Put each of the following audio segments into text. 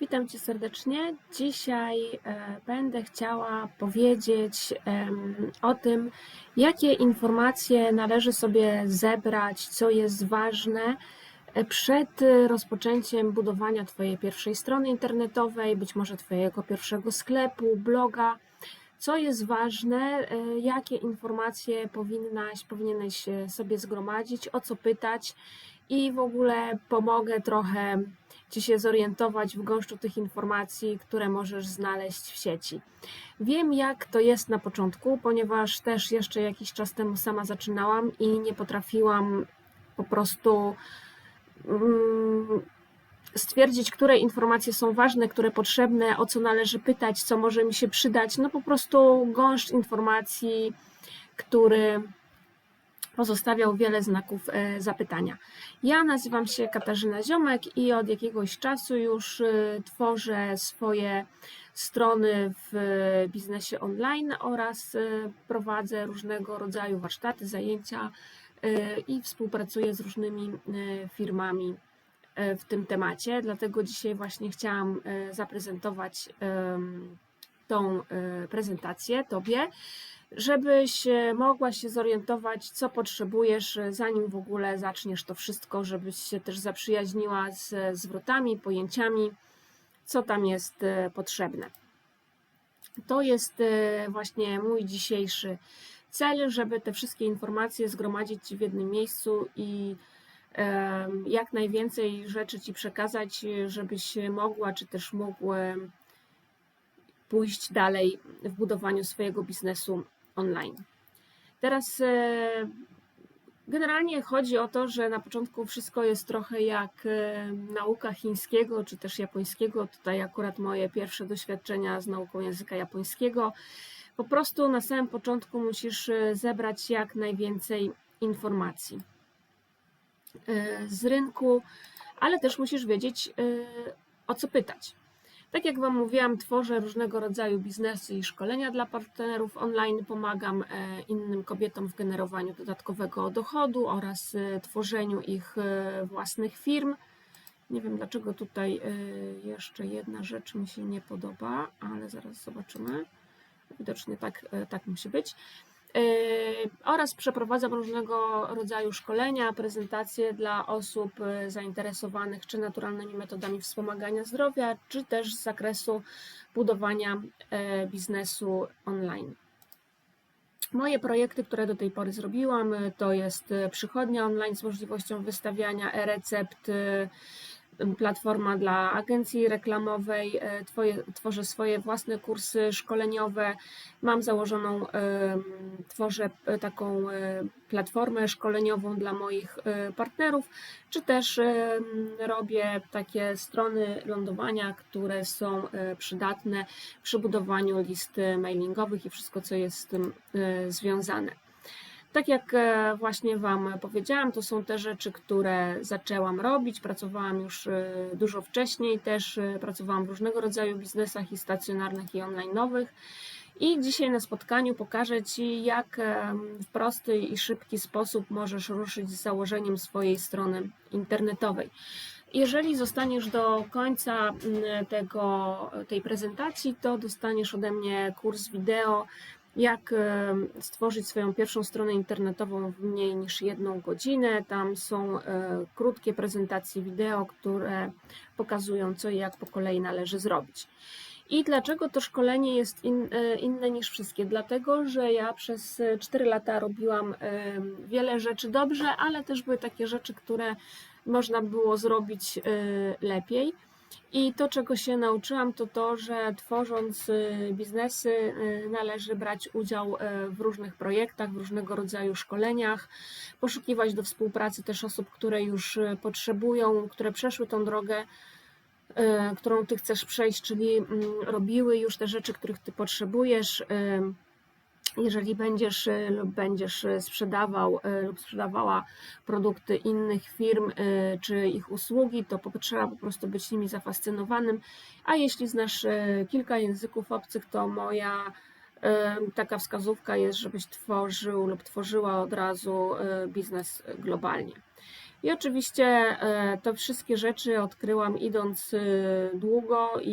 Witam Cię serdecznie. Dzisiaj e, będę chciała powiedzieć o tym, jakie informacje należy sobie zebrać, co jest ważne e, przed rozpoczęciem budowania Twojej pierwszej strony internetowej, być może Twojego pierwszego sklepu, bloga. Co jest ważne, e, jakie informacje powinnaś, powinieneś sobie zgromadzić, o co pytać i w ogóle pomogę trochę Ci się zorientować w gąszczu tych informacji, które możesz znaleźć w sieci. Wiem, jak to jest na początku, ponieważ też jeszcze jakiś czas temu sama zaczynałam i nie potrafiłam po prostu mm, stwierdzić, które informacje są ważne, które potrzebne, o co należy pytać, co może mi się przydać. No po prostu gąszcz informacji, który pozostawiał wiele znaków e, zapytania. Ja nazywam się Katarzyna Ziomek i od jakiegoś czasu już e, tworzę swoje strony w biznesie online oraz e, prowadzę różnego rodzaju warsztaty, zajęcia i współpracuję z różnymi firmami w tym temacie. Dlatego dzisiaj właśnie chciałam zaprezentować tą prezentację Tobie żebyś e, mogła się zorientować, co potrzebujesz, e, zanim w ogóle zaczniesz to wszystko, żebyś się też zaprzyjaźniła z zwrotami, pojęciami, co tam jest e, potrzebne. To jest właśnie mój dzisiejszy cel, żeby te wszystkie informacje zgromadzić w jednym miejscu i jak najwięcej rzeczy Ci przekazać, żebyś mogła, czy też mógł pójść dalej w budowaniu swojego biznesu online. Teraz e, generalnie chodzi o to, że na początku wszystko jest trochę jak e, nauka chińskiego czy też japońskiego. Tutaj akurat moje pierwsze doświadczenia z nauką języka japońskiego. Po prostu na samym początku musisz e, zebrać jak najwięcej informacji z rynku, ale też musisz wiedzieć o co pytać. Tak jak Wam mówiłam, tworzę różnego rodzaju biznesy i szkolenia dla partnerów online, pomagam e, innym kobietom w generowaniu dodatkowego dochodu oraz e, tworzeniu ich e, własnych firm. Nie wiem dlaczego tutaj jeszcze jedna rzecz mi się nie podoba, ale zaraz zobaczymy. Widocznie tak, tak musi być. Yy, oraz przeprowadzam różnego rodzaju szkolenia, prezentacje dla osób yy, zainteresowanych czy naturalnymi metodami wspomagania zdrowia, czy też z zakresu budowania yy, biznesu online. Moje projekty, które do tej pory zrobiłam, to jest przychodnia online z możliwością wystawiania e-recept, platforma dla agencji reklamowej, e, twoje, tworzę swoje własne kursy szkoleniowe, mam założoną, tworzę e, taką e, platformę szkoleniową dla moich partnerów, czy też robię takie strony lądowania, które są przydatne przy budowaniu list mailingowych i wszystko, co jest z tym związane. Tak jak e, właśnie Wam powiedziałam, to są te rzeczy, które zaczęłam robić. Pracowałam już e, dużo wcześniej, też e, pracowałam w różnego rodzaju biznesach i stacjonarnych, i online'owych. I dzisiaj na spotkaniu pokażę Ci, jak w prosty i szybki sposób możesz ruszyć z założeniem swojej strony internetowej. Jeżeli zostaniesz do końca tego, tej prezentacji, to dostaniesz ode mnie kurs wideo jak stworzyć swoją pierwszą stronę internetową w mniej niż jedną godzinę. Tam są e, krótkie prezentacje wideo, które pokazują, co i jak po kolei należy zrobić. I dlaczego to szkolenie jest in, e, inne niż wszystkie? Dlatego, że ja przez 4 lata robiłam wiele rzeczy dobrze, ale też były takie rzeczy, które można było zrobić e, lepiej. I to, czego się nauczyłam, to to, że tworząc y, biznesy, y, należy brać udział y, w różnych projektach, w różnego rodzaju szkoleniach, poszukiwać do współpracy też osób, które już potrzebują, które przeszły tą drogę, którą ty chcesz przejść, czyli mm, robiły już te rzeczy, których ty potrzebujesz jeżeli będziesz e, lub będziesz e, sprzedawał e, lub sprzedawała produkty innych firm czy ich usługi, to trzeba po prostu być nimi zafascynowanym. A jeśli znasz kilka języków obcych, to moja taka wskazówka jest, żebyś tworzył lub tworzyła od razu biznes globalnie. I oczywiście e, to wszystkie rzeczy odkryłam idąc e, długo i,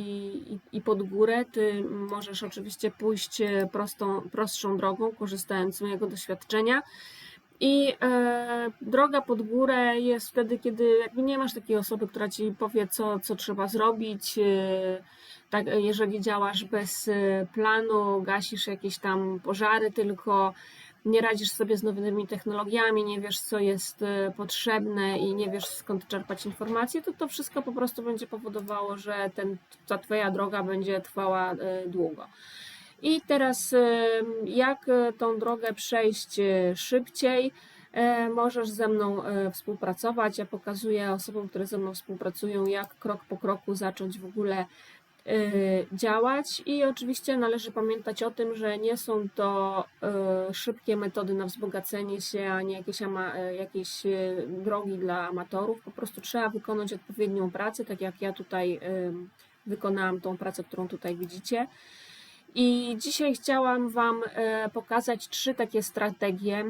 i, i pod górę. Ty możesz oczywiście pójść e, prostą, prostszą drogą, korzystając z mojego doświadczenia. I e, droga pod górę jest wtedy, kiedy jakby nie masz takiej osoby, która ci powie, co, co trzeba zrobić. Tak, jeżeli działasz bez planu, gasisz jakieś tam pożary, tylko nie radzisz sobie z nowymi technologiami, nie wiesz, co jest e, potrzebne i nie wiesz, skąd czerpać informacje, to to wszystko po prostu będzie powodowało, że ten, ta Twoja droga będzie trwała e, długo. I teraz, e, jak tą drogę przejść szybciej? Możesz ze mną współpracować. Ja pokazuję osobom, które ze mną współpracują, jak krok po kroku zacząć w ogóle działać i oczywiście należy pamiętać o tym, że nie są to y, szybkie metody na wzbogacenie się, ani jakieś, ama, y, jakieś drogi dla amatorów. Po prostu trzeba wykonać odpowiednią pracę, tak jak ja tutaj wykonałam tą pracę, którą tutaj widzicie. I dzisiaj chciałam Wam pokazać trzy takie strategie.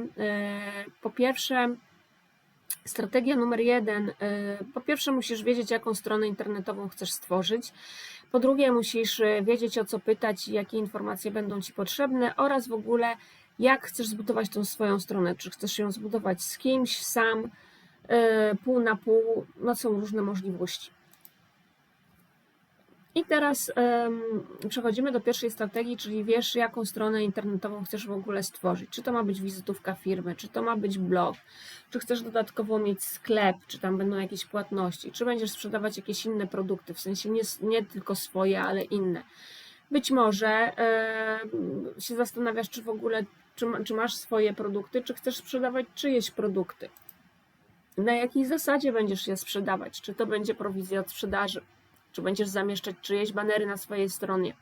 Po pierwsze, strategia numer jeden. Po pierwsze, musisz wiedzieć, jaką stronę internetową chcesz stworzyć. Po drugie, musisz e, wiedzieć o co pytać, jakie informacje będą Ci potrzebne oraz w ogóle jak chcesz zbudować tą swoją stronę. Czy chcesz ją zbudować z kimś, sam, e, pół na pół, no są różne możliwości. I teraz um, przechodzimy do pierwszej strategii, czyli wiesz, jaką stronę internetową chcesz w ogóle stworzyć. Czy to ma być wizytówka firmy, czy to ma być blog, czy chcesz dodatkowo mieć sklep, czy tam będą jakieś płatności, czy będziesz sprzedawać jakieś inne produkty, w sensie nie, nie tylko swoje, ale inne. Być może się zastanawiasz, czy w ogóle, czy, czy masz swoje produkty, czy chcesz sprzedawać czyjeś produkty. Na jakiej zasadzie będziesz je sprzedawać? Czy to będzie prowizja od sprzedaży? Czy będziesz zamieszczać czyjeś banery na swojej stronie?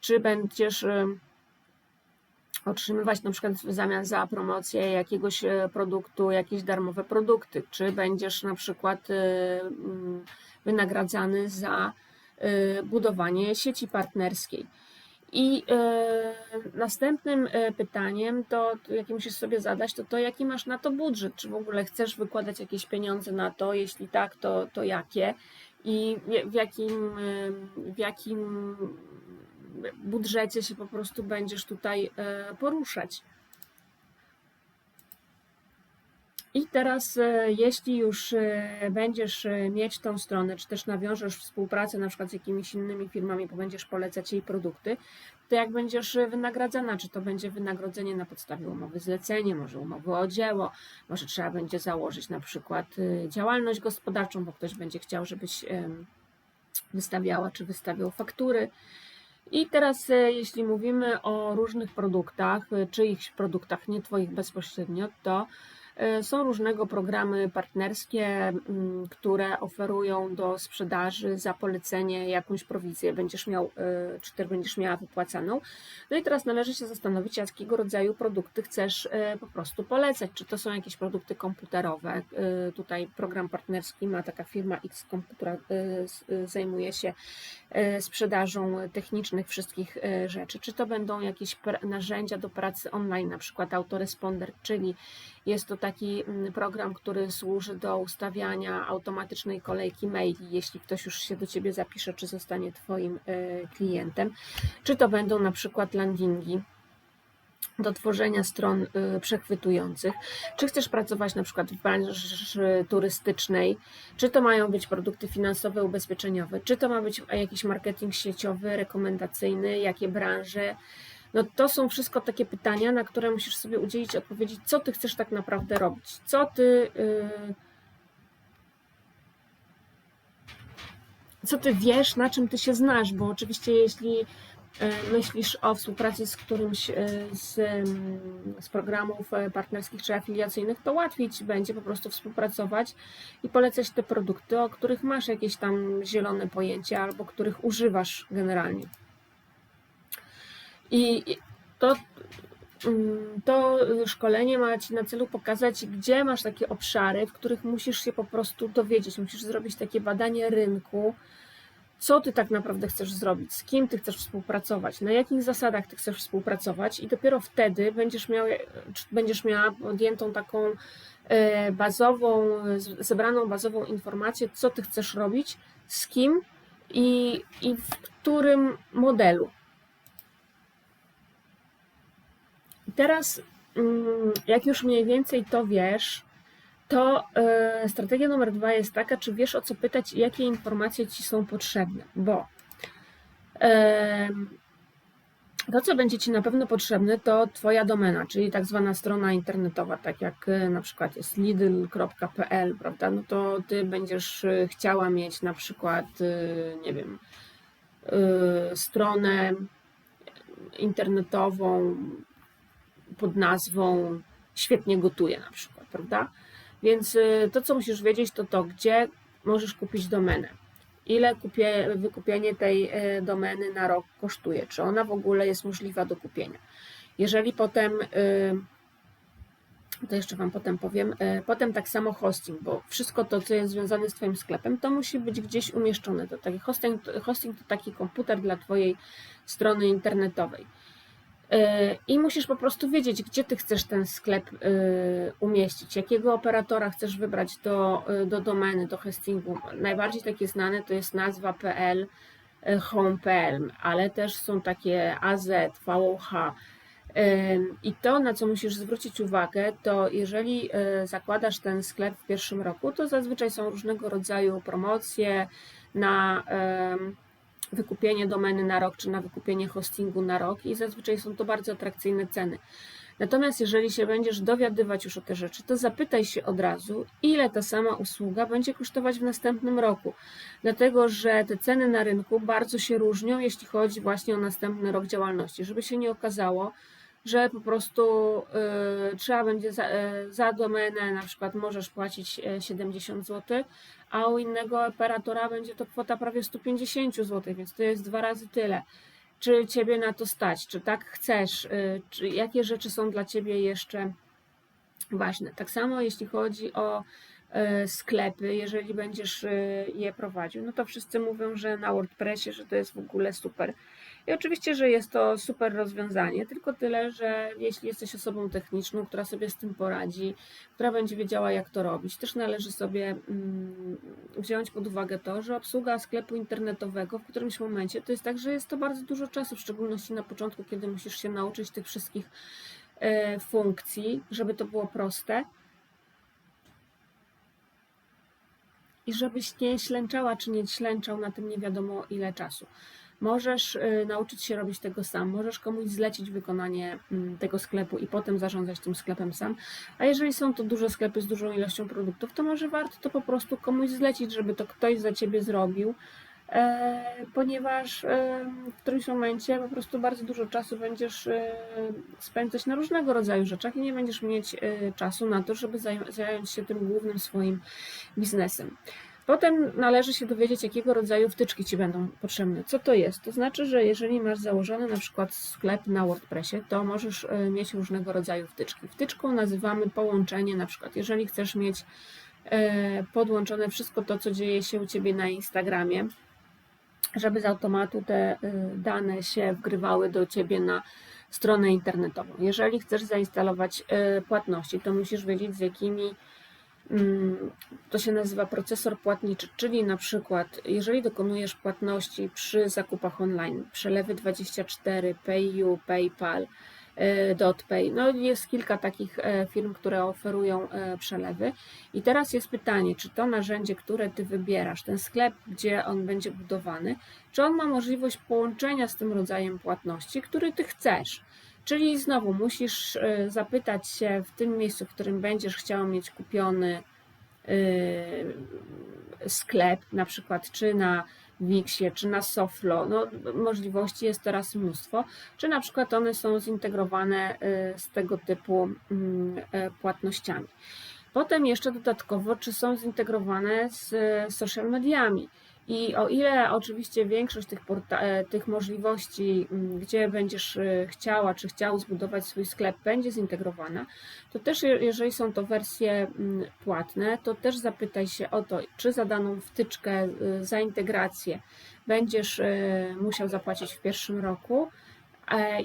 Czy będziesz y, otrzymywać na przykład w zamian za promocję jakiegoś y, produktu, jakieś darmowe produkty? Czy będziesz na przykład y, mm, wynagradzany za budowanie sieci partnerskiej? I następnym pytaniem, to, jakie musisz sobie zadać, to to, jaki masz na to budżet. Czy w ogóle chcesz wykładać jakieś pieniądze na to? Jeśli tak, to, to jakie? I w jakim, w jakim budżecie się po prostu będziesz tutaj e, poruszać. I teraz, e, jeśli już e, będziesz mieć tą stronę, czy też nawiążesz współpracę na przykład z jakimiś innymi firmami, bo będziesz polecać jej produkty, to jak będziesz wynagradzana, czy to będzie wynagrodzenie na podstawie umowy zlecenie, może umowy o dzieło, może trzeba będzie założyć na przykład y, działalność gospodarczą, bo ktoś będzie chciał, żebyś wystawiała czy wystawiał faktury. I teraz, y, jeśli mówimy o różnych produktach, y, czyichś produktach, nie Twoich bezpośrednio, to są różnego programy partnerskie, mm, które oferują do sprzedaży za polecenie jakąś prowizję, będziesz miał, e, czy też będziesz miała wypłacaną. No i teraz należy się zastanowić, jakiego rodzaju produkty chcesz e, po prostu polecać. Czy to są jakieś produkty komputerowe? Tutaj program partnerski ma taka firma X, która zajmuje się sprzedażą technicznych wszystkich rzeczy. Czy to będą jakieś narzędzia do pracy online, na przykład autoresponder, czyli jest to taki mm, program, który służy do ustawiania automatycznej kolejki maili, jeśli ktoś już się do Ciebie zapisze, czy zostanie Twoim e, klientem. Czy to będą na przykład landingi, do tworzenia stron e, przechwytujących. Czy chcesz pracować na przykład w branży turystycznej? Czy to mają być produkty finansowe, ubezpieczeniowe? Czy to ma być jakiś marketing sieciowy, rekomendacyjny? Jakie branże? No to są wszystko takie pytania, na które musisz sobie udzielić odpowiedzi, co ty chcesz tak naprawdę robić, co ty. Yy, co ty wiesz, na czym ty się znasz, bo oczywiście jeśli yy, myślisz o współpracy z którymś yy, z, z programów yy, partnerskich czy afiliacyjnych, to łatwiej ci będzie po prostu współpracować i polecać te produkty, o których masz jakieś tam zielone pojęcie albo których używasz generalnie. I to, mm, to szkolenie ma Ci na celu pokazać, gdzie masz takie obszary, w których musisz się po prostu dowiedzieć, musisz zrobić takie badanie rynku, co Ty tak naprawdę chcesz zrobić, z kim Ty chcesz współpracować, na jakich zasadach Ty chcesz współpracować? I dopiero wtedy będziesz, miał, będziesz miała podjętą taką e, bazową, zebraną bazową informację, co ty chcesz robić, z kim i, i w którym modelu. I teraz, mm, jak już mniej więcej to wiesz, to e, strategia numer dwa jest taka, czy wiesz o co pytać i jakie informacje ci są potrzebne, bo to, co będzie Ci na pewno potrzebne, to Twoja domena, czyli tak zwana strona internetowa, tak jak e, na przykład jest lidl.pl, prawda? No to Ty będziesz e, chciała mieć na przykład, nie wiem, stronę internetową pod nazwą Świetnie gotuję na przykład, prawda? Więc e, to, co musisz wiedzieć, to to, gdzie możesz kupić domenę ile kupie, wykupienie tej e, domeny na rok kosztuje, czy ona w ogóle jest możliwa do kupienia. Jeżeli potem, y, to jeszcze Wam potem powiem, y, potem tak samo hosting, bo wszystko to, co jest związane z Twoim sklepem, to musi być gdzieś umieszczone. To taki hosting, hosting to taki komputer dla Twojej strony internetowej. Y, I musisz po prostu wiedzieć, gdzie ty chcesz ten sklep y, umieścić, jakiego operatora chcesz wybrać do, y, do domeny, do hostingu. Najbardziej takie znane to jest nazwa PL, home.pl, ale też są takie AZ, VOH. I to, na co musisz zwrócić uwagę, to jeżeli zakładasz ten sklep w pierwszym roku, to zazwyczaj są różnego rodzaju promocje na wykupienie domeny na rok, czy na wykupienie hostingu na rok i zazwyczaj są to bardzo atrakcyjne ceny. Natomiast jeżeli się będziesz dowiadywać już o te rzeczy, to zapytaj się od razu, ile ta sama usługa będzie kosztować w następnym roku. Dlatego, że te ceny na rynku bardzo się różnią, jeśli chodzi właśnie o następny rok działalności. Żeby się nie okazało, że po prostu y, trzeba będzie za, y, za domenę na przykład możesz płacić 70 zł, a u innego operatora będzie to kwota prawie 150 zł, więc to jest dwa razy tyle. Czy ciebie na to stać? Czy tak chcesz? Y, czy jakie rzeczy są dla ciebie jeszcze ważne? Tak samo jeśli chodzi o y, sklepy, jeżeli będziesz y, je prowadził, no to wszyscy mówią, że na WordPressie, że to jest w ogóle super i oczywiście, że jest to super rozwiązanie, tylko tyle, że jeśli jesteś osobą techniczną, która sobie z tym poradzi, która będzie wiedziała, jak to robić, też należy sobie mm, wziąć pod uwagę to, że obsługa sklepu internetowego w którymś momencie to jest tak, że jest to bardzo dużo czasu, w szczególności na początku, kiedy musisz się nauczyć tych wszystkich e, funkcji, żeby to było proste. I żebyś nie ślęczała czy nie ślęczał na tym nie wiadomo ile czasu. Możesz y, nauczyć się robić tego sam, możesz komuś zlecić wykonanie mm, tego sklepu i potem zarządzać tym sklepem sam. A jeżeli są to duże sklepy z dużą ilością produktów, to może warto to po prostu komuś zlecić, żeby to ktoś za ciebie zrobił, e, ponieważ e, w którymś momencie po prostu bardzo dużo czasu będziesz e, spędzać na różnego rodzaju rzeczach i nie będziesz mieć czasu na to, żeby zająć się tym głównym swoim biznesem. Potem należy się dowiedzieć, jakiego rodzaju wtyczki Ci będą potrzebne. Co to jest? To znaczy, że jeżeli masz założony na przykład sklep na WordPressie, to możesz e, mieć różnego rodzaju wtyczki. Wtyczką nazywamy połączenie, na przykład jeżeli chcesz mieć e, podłączone wszystko to, co dzieje się u Ciebie na Instagramie, żeby z automatu te e, dane się wgrywały do Ciebie na stronę internetową. Jeżeli chcesz zainstalować płatności, to musisz wiedzieć, z jakimi to się nazywa procesor płatniczy, czyli na przykład jeżeli dokonujesz płatności przy zakupach online, przelewy 24, PayU, PayPal, e, DotPay, no jest kilka takich e, firm, które oferują e, przelewy i teraz jest pytanie, czy to narzędzie, które Ty wybierasz, ten sklep, gdzie on będzie budowany, czy on ma możliwość połączenia z tym rodzajem płatności, który Ty chcesz. Czyli znowu musisz y, zapytać się w tym miejscu, w którym będziesz chciał mieć kupiony y, sklep, na przykład czy na Wixie, czy na Soflo, no, możliwości jest teraz mnóstwo, czy na przykład one są zintegrowane y, z tego typu mm, płatnościami. Potem jeszcze dodatkowo, czy są zintegrowane z social mediami. I o ile oczywiście większość tych, e, tych możliwości, mm, gdzie będziesz e, chciała czy chciał zbudować swój sklep, będzie zintegrowana, to też jeżeli są to wersje mm, płatne, to też zapytaj się o to, czy za daną wtyczkę, e, za integrację będziesz musiał zapłacić w pierwszym roku, E,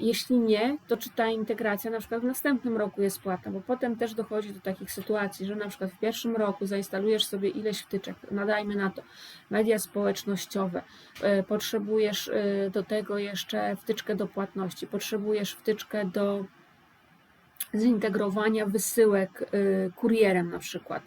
Jeśli nie, to czy ta integracja na przykład w następnym roku jest płatna, bo potem też dochodzi do takich sytuacji, że na przykład w pierwszym roku zainstalujesz sobie ileś wtyczek, nadajmy na to media społecznościowe, e, potrzebujesz e, do tego jeszcze wtyczkę do płatności, potrzebujesz wtyczkę do zintegrowania wysyłek kurierem na przykład.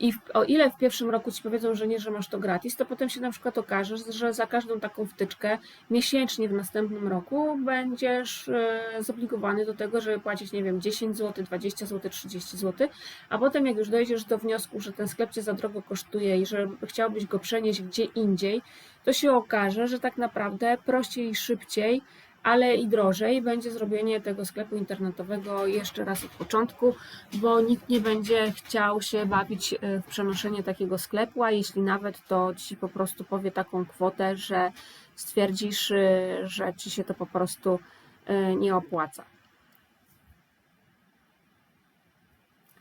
I w, o ile w pierwszym roku ci powiedzą, że nie, że masz to gratis, to potem się na przykład okaże, że za każdą taką wtyczkę miesięcznie w następnym roku będziesz e, zobligowany do tego, żeby płacić, nie wiem, 10 zł, 20 zł, 30 zł, a potem jak już dojdziesz do wniosku, że ten sklep cię za drogo kosztuje i że chciałbyś go przenieść gdzie indziej, to się okaże, że tak naprawdę prościej i szybciej ale i drożej będzie zrobienie tego sklepu internetowego jeszcze raz od początku, bo nikt nie będzie chciał się bawić e, w przenoszenie takiego sklepu, a jeśli nawet to ci po prostu powie taką kwotę, że stwierdzisz, e, że ci się to po prostu e, nie opłaca.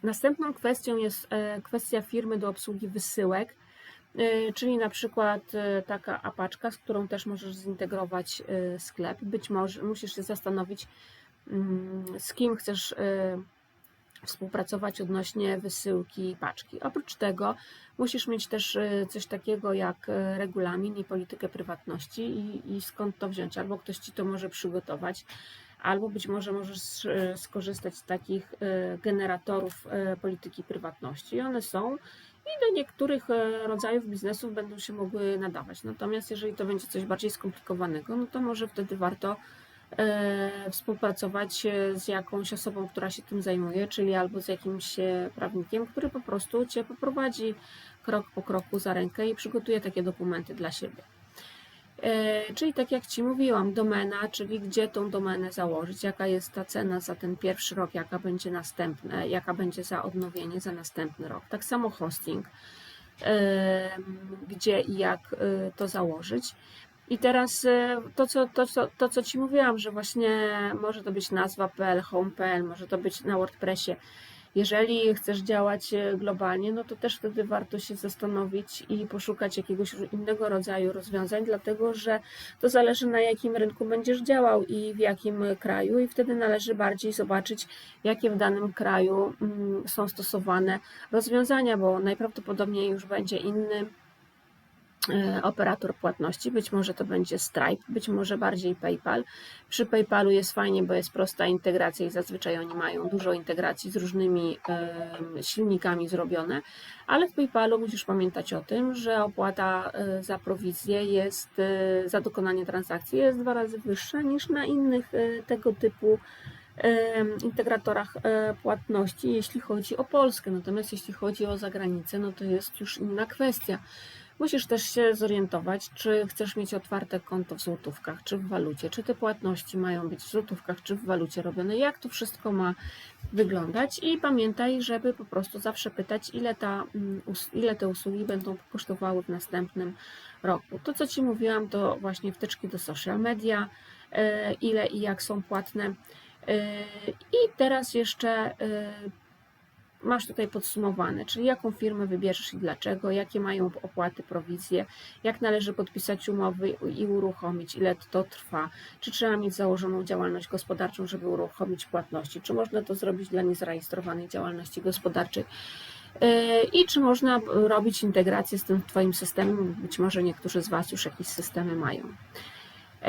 Następną kwestią jest kwestia firmy do obsługi wysyłek. Y, czyli na przykład y, taka apaczka, z którą też możesz zintegrować y, sklep. Być może musisz się zastanowić, mm, z kim chcesz współpracować odnośnie wysyłki paczki. Oprócz tego musisz mieć też coś takiego jak regulamin i politykę prywatności i, i skąd to wziąć. Albo ktoś ci to może przygotować, albo być może możesz skorzystać z takich generatorów polityki prywatności. One są i do niektórych e, rodzajów biznesów będą się mogły nadawać. Natomiast jeżeli to będzie coś bardziej skomplikowanego, no to może wtedy warto e, współpracować z jakąś osobą, która się tym zajmuje, czyli albo z jakimś e, prawnikiem, który po prostu Cię poprowadzi krok po kroku za rękę i przygotuje takie dokumenty dla siebie. E, czyli tak jak Ci mówiłam, domena, czyli gdzie tą domenę założyć, jaka jest ta cena za ten pierwszy rok, jaka będzie następne, jaka będzie za odnowienie za następny rok. Tak samo hosting, e, gdzie i jak e, to założyć. I teraz to co, to, co, to, co Ci mówiłam, że właśnie może to być nazwa.pl, home.pl, może to być na WordPressie, jeżeli chcesz działać e, globalnie, no to też wtedy warto się zastanowić i poszukać jakiegoś innego rodzaju rozwiązań, dlatego że to zależy na jakim rynku będziesz działał i w jakim kraju, i wtedy należy bardziej zobaczyć, jakie w danym kraju mm, są stosowane rozwiązania, bo najprawdopodobniej już będzie inny operator płatności. Być może to będzie Stripe, być może bardziej PayPal. Przy PayPalu jest fajnie, bo jest prosta integracja i zazwyczaj oni mają dużo integracji z różnymi silnikami zrobione, ale w PayPalu musisz pamiętać o tym, że opłata e, za prowizję jest, e, za dokonanie transakcji jest dwa razy wyższa niż na innych tego typu integratorach płatności, jeśli chodzi o Polskę. Natomiast jeśli chodzi o zagranicę, no to jest już inna kwestia. Musisz też się zorientować, czy chcesz mieć otwarte konto w złotówkach, czy w walucie, czy te płatności mają być w złotówkach, czy w walucie robione, jak to wszystko ma wyglądać i pamiętaj, żeby po prostu zawsze pytać, ile, ta, mm, ile te usługi będą kosztowały w następnym roku. To, co Ci mówiłam, to właśnie wtyczki do social media, e, ile i jak są płatne. E, I teraz jeszcze e, masz tutaj podsumowane, czyli jaką firmę wybierzesz i dlaczego, jakie mają opłaty, prowizje, jak należy podpisać umowy i uruchomić, ile to trwa, czy trzeba mieć założoną działalność gospodarczą, żeby uruchomić płatności, czy można to zrobić dla niezarejestrowanej działalności gospodarczej. Yy, I czy można robić integrację z tym Twoim systemem? Być może niektórzy z Was już jakieś systemy mają.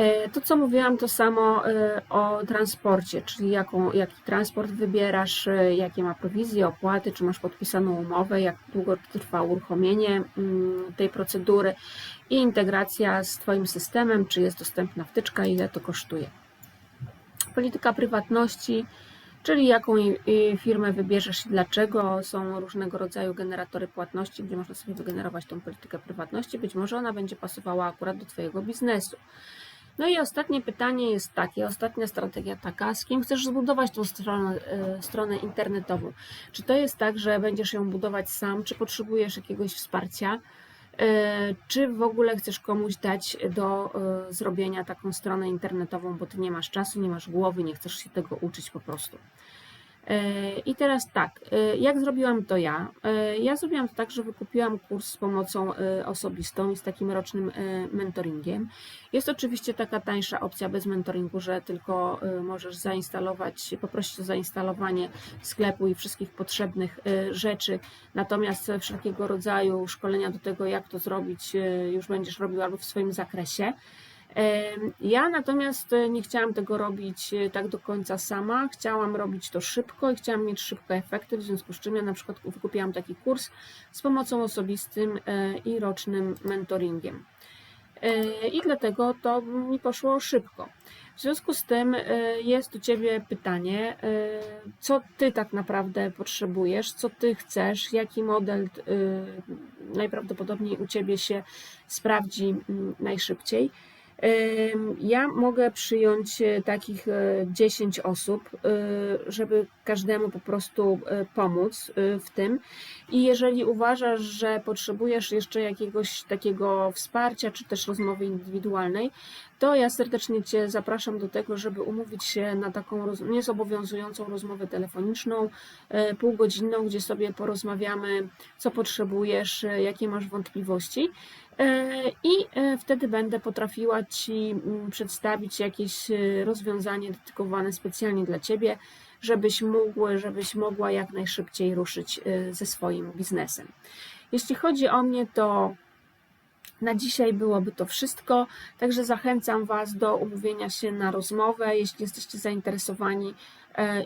E, to, co mówiłam, to samo e, o transporcie, czyli jaką, jaki transport wybierasz, e, jakie ma prowizje, opłaty, czy masz podpisaną umowę, jak długo trwa uruchomienie mm, tej procedury i integracja z Twoim systemem, czy jest dostępna wtyczka, ile to kosztuje. Polityka prywatności, czyli jaką firmę wybierzesz i dlaczego. Są różnego rodzaju generatory płatności, gdzie można sobie wygenerować tą politykę prywatności. Być może ona będzie pasowała akurat do Twojego biznesu. No i ostatnie pytanie jest takie, ostatnia strategia taka, z kim chcesz zbudować tą stronę, e, stronę internetową? Czy to jest tak, że będziesz ją budować sam, czy potrzebujesz jakiegoś wsparcia? E, czy w ogóle chcesz komuś dać do e, zrobienia taką stronę internetową, bo ty nie masz czasu, nie masz głowy, nie chcesz się tego uczyć po prostu? E, I teraz tak, e, jak zrobiłam to ja? E, Ja zrobiłam to tak, że wykupiłam kurs z pomocą osobistą i z takim rocznym mentoringiem. Jest oczywiście taka tańsza opcja bez mentoringu, że tylko możesz zainstalować, poprosić o zainstalowanie sklepu i wszystkich potrzebnych rzeczy, natomiast wszelkiego rodzaju szkolenia do tego, jak to zrobić, już będziesz robił albo w swoim zakresie. Ja natomiast e, nie chciałam tego robić e, tak do końca sama. Chciałam robić to szybko i chciałam mieć szybko efekty, w związku z czym ja na przykład wykupiłam taki kurs z pomocą osobistym e, i rocznym mentoringiem. I dlatego to mi poszło szybko. W związku z tym jest do Ciebie pytanie, co Ty tak naprawdę potrzebujesz, co Ty chcesz, jaki model najprawdopodobniej u Ciebie się sprawdzi mm, najszybciej. Ja mogę przyjąć e, takich e, 10 osób, e, żeby każdemu po prostu e, pomóc e, w tym. I jeżeli uważasz, że potrzebujesz jeszcze jakiegoś takiego wsparcia, czy też rozmowy indywidualnej, to ja serdecznie Cię zapraszam do tego, żeby umówić się na taką niezobowiązującą rozmowę telefoniczną, e, półgodzinną, gdzie sobie porozmawiamy, co potrzebujesz, e, jakie masz wątpliwości. E, I e, wtedy będę potrafiła Ci mm, przedstawić jakieś e, rozwiązanie dedykowane specjalnie dla Ciebie, żebyś mógł, żebyś mogła jak najszybciej ruszyć ze swoim biznesem. Jeśli chodzi o mnie, to na dzisiaj byłoby to wszystko, także zachęcam Was do umówienia się na rozmowę, jeśli jesteście zainteresowani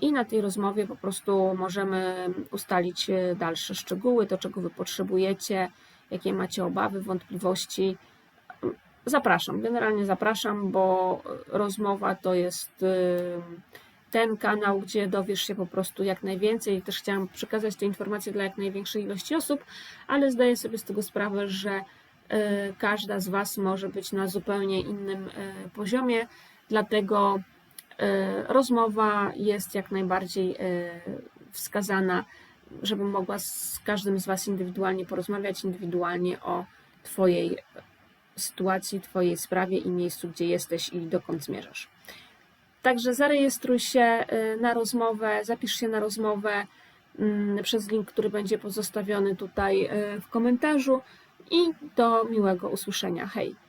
i na tej rozmowie po prostu możemy ustalić dalsze szczegóły, to czego Wy potrzebujecie, jakie macie obawy, wątpliwości. Zapraszam, generalnie zapraszam, bo rozmowa to jest y, ten kanał, gdzie dowiesz się po prostu jak najwięcej. Też chciałam przekazać te informacje dla jak największej ilości osób, ale zdaję sobie z tego sprawę, że y, każda z Was może być na zupełnie innym y, poziomie, dlatego rozmowa jest jak najbardziej wskazana, żebym mogła z każdym z Was indywidualnie porozmawiać, indywidualnie o Twojej sytuacji, Twojej sprawie i miejscu, gdzie jesteś i dokąd zmierzasz. Także zarejestruj się y, na rozmowę, zapisz się na rozmowę mm, przez link, który będzie pozostawiony tutaj y, w komentarzu i do miłego usłyszenia. Hej!